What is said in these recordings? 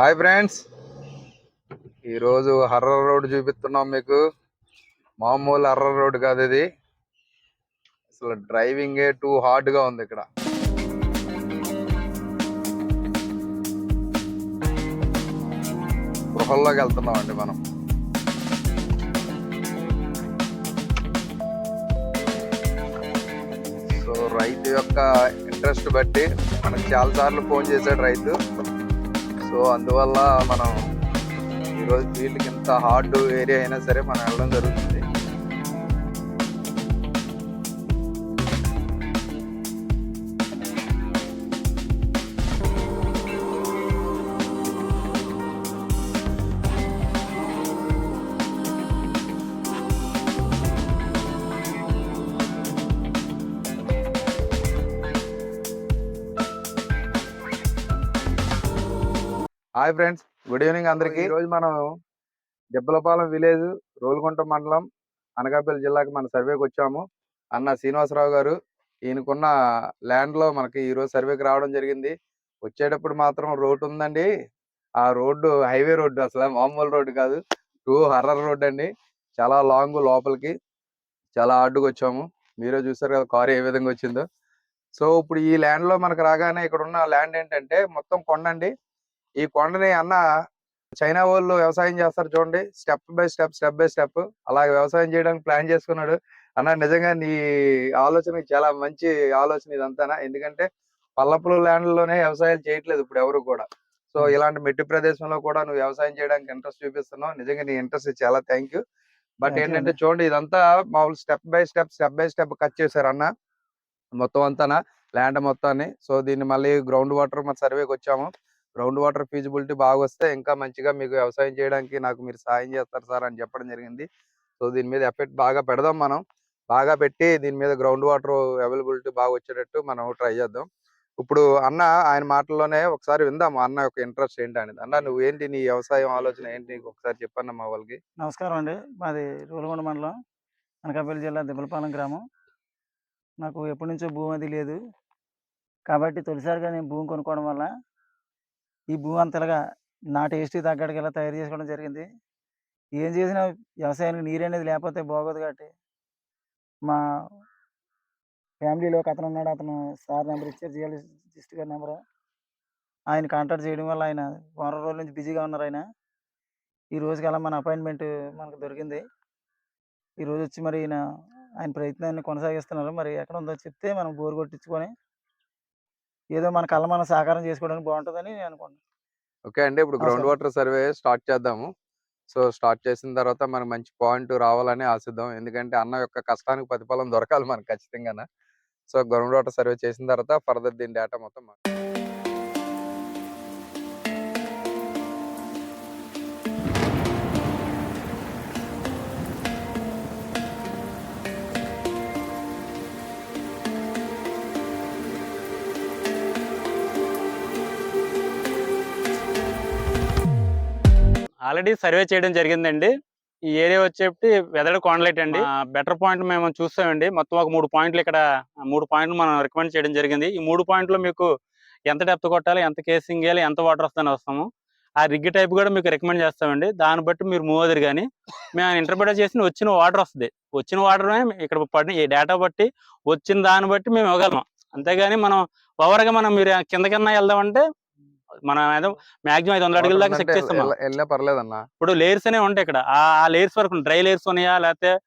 Hi friends. ఈరోజు horror road చూపిస్తున్నాం మీకు. మామూలు హర్రర్ రోడ్ కాదు ఇది. అసలు డ్రైవింగే టూ హార్డ్గా ఉంది ఇక్కడ. గృహల్లోకి వెళ్తున్నాం అండి మనం. సో రైతు యొక్క ఇంట్రెస్ట్ బట్టి మనకు చాలా సార్లు ఫోన్ చేశాడు రైతు. సో అందువల్ల మనం ఈరోజు ఫీల్డ్కి ఇంత హార్డ్ ఏరియా అయినా సరే మనం వెళ్ళడం జరుగుతుంది. హాయ్ ఫ్రెండ్స్ గుడ్ ఈవినింగ్ అందరికి. ఈ రోజు మనం దెబ్బలపాలెం విలేజ్ రోలుగుంట మండలం అనకాపల్లి జిల్లాకి మన సర్వేకి వచ్చాము. అన్న శ్రీనివాసరావు గారు ఈయనకున్న ల్యాండ్లో మనకి ఈ రోజు సర్వేకి రావడం జరిగింది. వచ్చేటప్పుడు మాత్రం రోడ్డు ఉందండి. ఆ రోడ్డు హైవే రోడ్డు అసలు మామూలు రోడ్డు కాదు. టూ హర్రర్ రోడ్ అండి. చాలా లాంగ్ లోపలికి చాలా హార్డ్గా వచ్చాము. మీరే చూసారు కదా కారు ఏ విధంగా వచ్చిందో. సో ఇప్పుడు ఈ ల్యాండ్లో మనకు రాగానే ఇక్కడ ఉన్న ల్యాండ్ ఏంటంటే మొత్తం కొండ అండి ఈ కొండని అన్న చైనా వాళ్ళు వ్యవసాయం చేస్తారు చూడండి. Step by step step by step అలాగే వ్యవసాయం చేయడానికి ప్లాన్ చేసుకున్నాడు. అన్న నిజంగా నీ ఆలోచన చాలా మంచి ఆలోచన ఇదంతానా? ఎందుకంటే పల్లపుల ల్యాండ్లోనే వ్యవసాయాలు చేయట్లేదు ఇప్పుడు ఎవరు కూడా. సో ఇలాంటి మెట్టి ప్రదేశంలో కూడా నువ్వు వ్యవసాయం చేయడానికి ఇంట్రెస్ట్ చూపిస్తున్నావు. నిజంగా నీ ఇంట్రెస్ట్ చాలా థ్యాంక్ యూ. బట్ ఏంటంటే. చూడండి ఇదంతా మామూలు step by step step by step cut చేశారు అన్న. మొత్తం అంతానా? ల్యాండ్ మొత్తాన్ని. సో దీన్ని మళ్ళీ గ్రౌండ్ వాటర్ మన సర్వేకి వచ్చాము. గ్రౌండ్ వాటర్ ఫీజిబిలిటీ బాగా వస్తే ఇంకా మంచిగా మీకు వ్యవసాయం చేయడానికి నాకు మీరు సాయం చేస్తారు సార్ అని చెప్పడం జరిగింది. సో దీని మీద ఎఫెక్ట్ బాగా పెడదాం మనం. బాగా పెట్టి దీని మీద గ్రౌండ్ వాటర్ అవైలబిలిటీ బాగా వచ్చేటట్టు మనం ట్రై చేద్దాం. ఇప్పుడు అన్న ఆయన మాటల్లోనే ఒకసారి విందాం అన్న యొక్క ఇంట్రెస్ట్ ఏంటి అనేది. అన్న నువ్వు ఏంటి నీ వ్యవసాయం ఆలోచన ఏంటి? నీకు ఒకసారి చెప్పన్న మా వాళ్ళకి. నమస్కారం అండి. మాది రూలగొండ మండలం అనకాపల్లి జిల్లా దిబ్బలపాలెం గ్రామం. నాకు ఎప్పటి నుంచో భూమి అది లేదు. కాబట్టి తొలిసారిగా నేను భూమి కొనుక్కోవడం వల్ల ఈ భూమి అంతలుగా నా టేస్ట్ తగ్గట్టుగా ఇలా తయారు చేసుకోవడం జరిగింది. ఏం చేసినా వ్యవసాయానికి నీరు అనేది లేకపోతే బాగోదు కాబట్టి మా ఫ్యామిలీలో ఒక అతను ఉన్నాడు. అతను సార్ నెంబర్ ఇచ్చారు. జియాలజిస్ట్ గారి నెంబర్. ఆయన కాంటాక్ట్ చేయడం వల్ల ఆయన వారం రోజుల నుంచి బిజీగా ఉన్నారు ఆయన. ఈ రోజుకి అలా మన అపాయింట్మెంట్ మనకు దొరికింది. ఈ రోజు వచ్చి మరి ఈయన ఆయన ప్రయత్నాన్ని కొనసాగిస్తున్నారు. మరి ఎక్కడ ఉందో చెప్తే మనం బోర్ కొట్టించుకొని ఏదో మన కళ్ళ మనం సాకారం చేసుకోవడానికి బాగుంటుందని నేను అనుకుంటున్నాను ఓకే అండి. ఇప్పుడు గ్రౌండ్. వాటర్ సర్వే స్టార్ట్ చేద్దాము. సో స్టార్ట్ చేసిన తర్వాత మనకు మంచి పాయింట్ రావాలని ఆశిద్దాం. ఎందుకంటే అన్న యొక్క కష్టానికి ప్రతిఫలం దొరకాలి మనకు ఖచ్చితంగా సో గ్రౌండ్ వాటర్ సర్వే చేసిన తర్వాత ఫర్దర్ దీని డేటా మొత్తం ఆల్రెడీ సర్వే చేయడం జరిగిందండి. ఈ ఏరియా వచ్చేటి వెదడ కాండ్లైట్ అండి. బెటర్ పాయింట్ మేము చూస్తామండి. మొత్తం ఒక మూడు పాయింట్లు ఇక్కడ మూడు పాయింట్లు మనం రికమెండ్ చేయడం జరిగింది. ఈ మూడు పాయింట్లు మీకు ఎంత డెప్త్ కొట్టాలి ఎంత కేసింగ్ వేయాలి ఎంత వాటర్ వస్తుందని వస్తాము ఆ రిగ్ టైప్ కూడా మీకు రికమెండ్ చేస్తామండి. దాన్ని బట్టి మీరు మూవ్ అదిరి కానీ మేము ఇంటర్ప్రిట్ చేసిన వచ్చిన వాటర్ వస్తుంది. వచ్చిన వాటర్ ఇక్కడ పడిన ఈ డేటా బట్టి వచ్చిన దాన్ని బట్టి మేము ఇవ్వగలం అంతేగాని మనం ఓవర్గా మనం మీరు కిందకన్నా వెళ్దామంటే మనం ఏదో మాక్సిమం ఐదు వందల అడుగుల దాకా చెక్ చేస్తాం వెళ్ళ- వెళ్ళినా పర్లేదన్న. ఇప్పుడు లేయర్స్ అనేవి ఉంటాయి ఇక్కడ. ఆ లేయర్స్ వరకు డ్రై లేయర్స్ ఉన్నాయా? లేకపోతే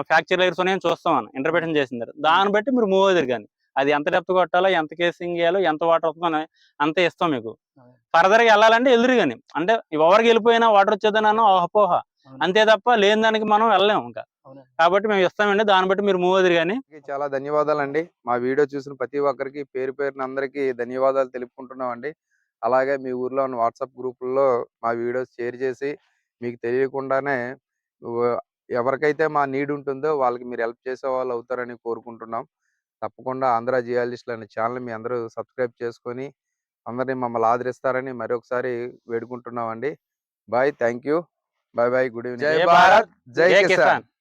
ఫ్రాక్చర్ లేయర్స్ ఉన్నాయని చూస్తాం ఇంటర్ప్రిటేషన్ చేసిన తర్వాత. దాన్ని బట్టి మీరు మూవ్ అవుతారు కానీ. అది ఎంత డెప్త్ కొట్టాలో ఎంత కేసింగ్ చేయాలో ఎంత వాటర్ వస్తుందో అంత ఇస్తాం మీకు. అవును. ఫర్దర్గా వెళ్ళాలంటే ఎదురు కానీ. అంటే ఎవరికి వెళ్ళిపోయినా వాటర్ వచ్చేదనో అపోహ. అంతే తప్ప లేని దానికి మనం వెళ్ళలేము ఇంకా. కాబట్టి మేము ఇస్తామండి. దాన్ని బట్టి మీరు మూవ్ అవుతారు కానీ. చాలా ధన్యవాదాలండి. మా వీడియో చూసిన ప్రతి ఒక్కరికి పేరు పేరున అందరికీ ధన్యవాదాలు తెలుపుకుంటున్నామండి. అలాగే మీ ఊర్లో ఉన్న వాట్సాప్ గ్రూపుల్లో మా వీడియోస్ షేర్ చేసి మీకు తెలియకుండానే ఎవరికైతే మా నీడ్ ఉంటుందో వాళ్ళకి మీరు హెల్ప్ చేసే వాళ్ళు అవుతారని కోరుకుంటున్నాం. తప్పకుండా ఆంధ్ర జియాలిస్టులు అనే ఛానల్ మీ అందరూ సబ్స్క్రైబ్ చేసుకొని అందరినీ మమ్మల్ని ఆదరిస్తారని మరొకసారి వేడుకుంటున్నామండి. Bye thank you bye bye good evening. జై భారత్, జై కిసాన్.